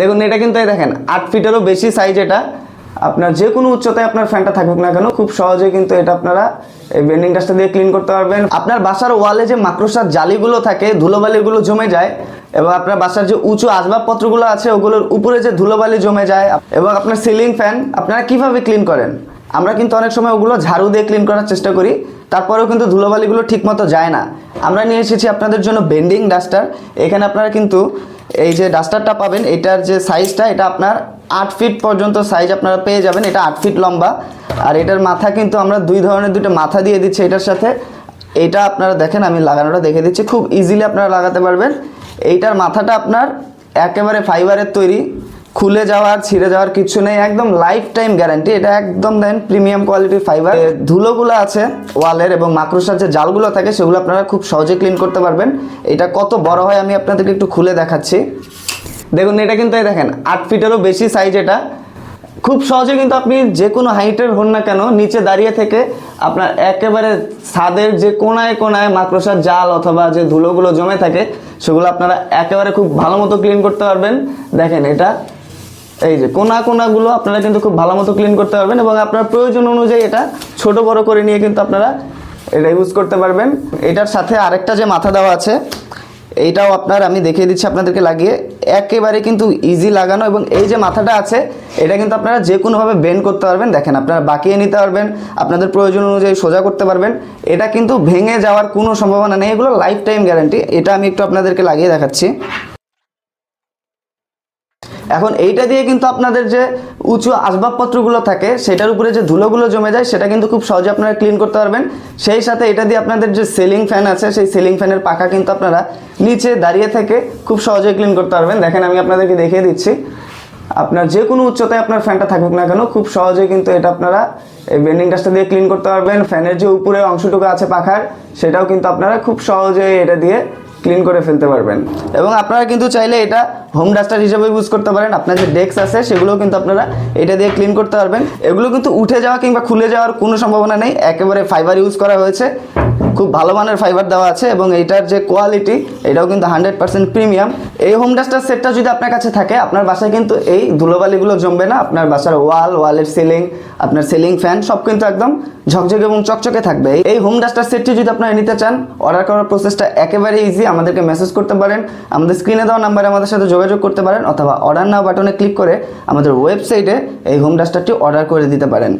দেখুন, এটা কিন্তু এই দেখেন, আট ফিটেরও বেশি সাইজ এটা। আপনার যে কোনো উচ্চতায় আপনার ফ্যানটা থাকুক না কেন, খুব সহজে কিন্তু এটা আপনারা এই বেন্ডিং ডাস্টটা দিয়ে ক্লিন করতে পারবেন। আপনার বাসার ওয়ালে যে মাকড়সার জালিগুলো থাকে, ধুলোবালিগুলো জমে যায়, এবং আপনার বাসার যে উঁচু আসবাবপত্রগুলো আছে, ওগুলোর উপরে যে ধুলোবালি জমে যায়, এবং আপনার সিলিং ফ্যান আপনারা কীভাবে ক্লিন করেন? আমরা কিন্তু অনেক সময় ওগুলো ঝাড়ু দিয়ে ক্লিন করার চেষ্টা করি, তারপরেও কিন্তু ধুলোবালিগুলো ঠিকমতো যায় না। আমরা নিয়ে এসেছি আপনাদের জন্য বেন্ডিং ডাস্টার এখানে আপনারা কিন্তু এই যে ডাস্টারটা পাবেন, এটার যে সাইজটা এটা আপনার আট ফিট পর্যন্ত সাইজ আপনারা পেয়ে যাবেন। এটা আট ফিট লম্বা। আর এটার মাথা কিন্তু আমরা দুই ধরনের দুটো মাথা দিয়ে দিচ্ছি এটার সাথে। এটা আপনারা দেখেন, আমি লাগানোটা দেখে দিচ্ছি। খুব ইজিলি আপনারা লাগাতে পারবেন। এইটার মাথাটা আপনার একেবারে ফাইবারের তৈরি। খুলে যাওয়ার, ছিঁড়ে যাওয়ার কিছু নেই, একদম লাইফ টাইম গ্যারান্টি এটা একদম দেন প্রিমিয়াম কোয়ালিটির ফাইবার ধুলোগুলো আছে, ওয়ালের এবং মাকড়সার যে জালগুলো থাকে, সেগুলো আপনারা খুব সহজে ক্লিন করতে পারবেন। এটা কত বড় হয় আমি আপনাদেরকে একটু খুলে দেখাচ্ছি। দেখুন, এটা কিন্তু এই দেখেন, আট ফিটেরও বেশি সাইজ এটা। খুব সহজে কিন্তু আপনি যে কোনো হাইটের হন না কেন, নিচে দাঁড়িয়ে থেকে আপনার একেবারে ছাদের যে কোনায় কোনায় মাকড়সার জাল অথবা যে ধুলোগুলো জমে থাকে, সেগুলো আপনারা একেবারে খুব ভালো মতো ক্লিন করতে পারবেন। দেখেন, এটা এই যে কোনা কোনাগুলো আপনারা কিন্তু খুব ভালো মতো ক্লিন করতে পারবেন এবং আপনার প্রয়োজন অনুযায়ী এটা ছোট বড় করে নিয়ে কিন্তু আপনারা এটা ইউজ করতে পারবেন। এটার সাথে আরেকটা যে মাথা দেওয়া আছে এইটাও আপনার আমি দেখিয়ে দিচ্ছি আপনাদেরকে লাগিয়ে। একেবারে কিন্তু ইজি লাগানো এবং এই যে মাথাটা আছে, এটা কিন্তু আপনারা যে কোনোভাবে বেন্ড করতে পারবেন। দেখেন, আপনারা বাকিয়ে নিতে পারবেন, আপনাদের প্রয়োজন অনুযায়ী সোজা করতে পারবেন। এটা কিন্তু ভেঙে যাওয়ার কোনো সম্ভাবনা নেই, এগুলো লাইফ টাইম গ্যারান্টি এটা আমি একটু আপনাদেরকে লাগিয়ে দেখাচ্ছি। এখন এইটা দিয়ে কিন্তু আপনাদের যে উঁচু আসবাবপত্রগুলো থাকে, সেটার উপরে যে ধুলোগুলো জমে যায়, সেটা কিন্তু খুব সহজে আপনারা ক্লিন করতে পারবেন। সেই সাথে এটা দিয়ে আপনাদের যে সিলিং ফ্যান আছে, সেই সিলিং ফ্যানের পাখা কিন্তু আপনারা নিচে দাঁড়িয়ে থেকে খুব সহজে ক্লিন করতে পারবেন। দেখেন, আমি আপনাদেরকে দেখিয়ে দিচ্ছি। আপনার যে কোনো উচ্চতায় আপনার ফ্যানটা থাকুক না কেন, খুব সহজে কিন্তু এটা আপনারা এই বেন্ডিং ডাস্টটা দিয়ে ক্লিন করতে পারবেন। ফ্যানের যে উপরে অংশটুকু আছে পাখার, সেটাও কিন্তু আপনারা খুব সহজে এটা দিয়ে ক্লিন করে ফেলতে পারবেন। এবং আপনারা কিন্তু চাইলে এটা হোম ডাস্টার হিসেবে ইউজ করতে পারেন। আপনার যে ডেস্ক আছে, সেগুলোও কিন্তু আপনারা এটা দিয়ে ক্লিন করতে পারবেন। এগুলো কিন্তু উঠে যাওয়া কিংবা খুলে যাওয়ার কোনো সম্ভাবনা নেই। একেবারে ফাইবার ইউজ করা হয়েছে। খুব ভালো মানের ফাইবার দেওয়া আছে এবং এইটার যে কোয়ালিটি এটাও কিন্তু হান্ড্রেড পার্সেন্ট প্রিমিয়াম এই হোম ডাস্টার সেটটা যদি আপনার কাছে থাকে, আপনার বাসায় কিন্তু এই ধুলোবালিগুলো জমবে না। আপনার বাসার ওয়াল ওয়ালের সিলিং আপনার সিলিং ফ্যান সব কিন্তু একদম ঝকঝকে এবং চকচকে থাকবে। এই হোম ডাস্টার সেটটি যদি আপনারা নিতে চান অর্ডার করার প্রসেসটা একেবারে ইজি আমাদেরকে মেসেজ করতে পারেন, আমাদের স্ক্রিনে দেওয়া নাম্বারে আমাদের সাথে যোগাযোগ করতে পারেন, অথবা অর্ডার নাও বাটনে ক্লিক করে আমাদের ওয়েবসাইটে এই হোম ডাস্টারটি অর্ডার করে দিতে পারেন।